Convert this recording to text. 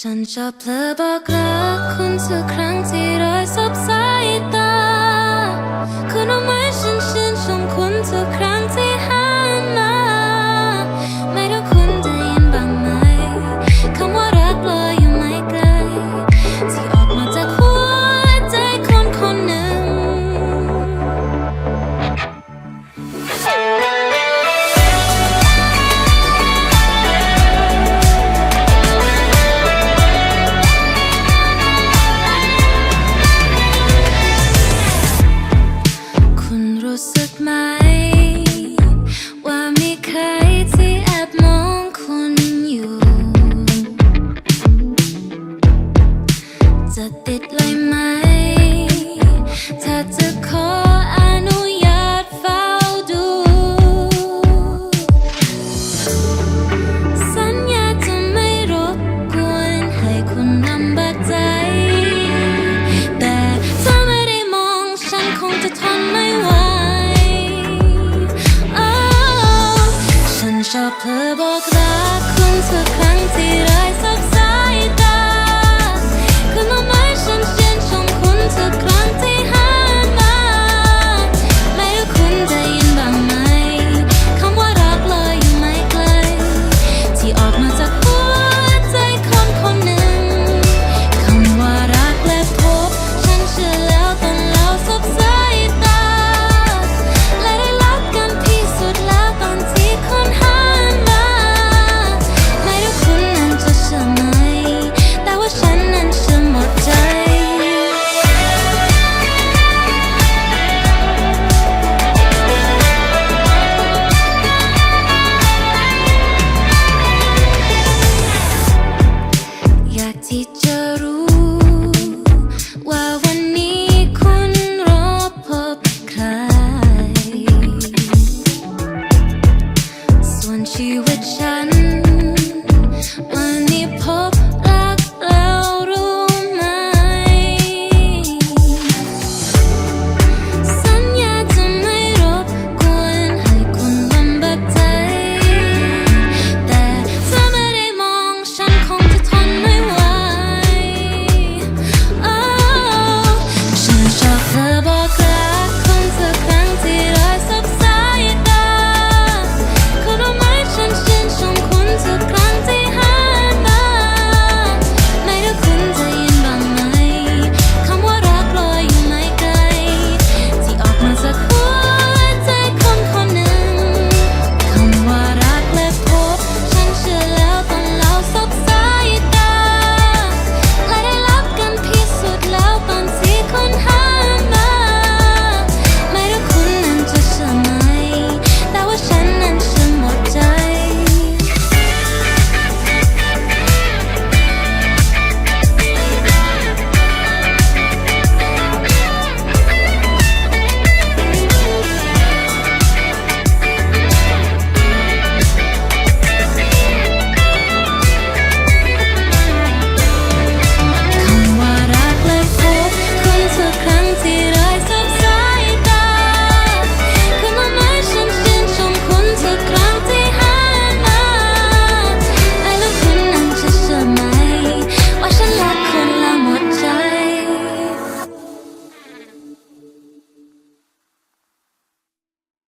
ฉันจะเพลอบอกรักคุณทุกครั้งที่รอยสบสายตา คุณรู้ไหมฉันชื่นชมคุณทุกครั้ง จะติดเลยไหม ถ้าจะขออนุญาตเฝ้าดู สัญญาจะไม่รบกวนให้คุณลำบากใจ แต่ถ้าไม่ได้มองฉันคงจะทนไม่ไหว Oh ฉันชอบเธอบอกรักคุณทุกครั้ง ชีวิตฉัน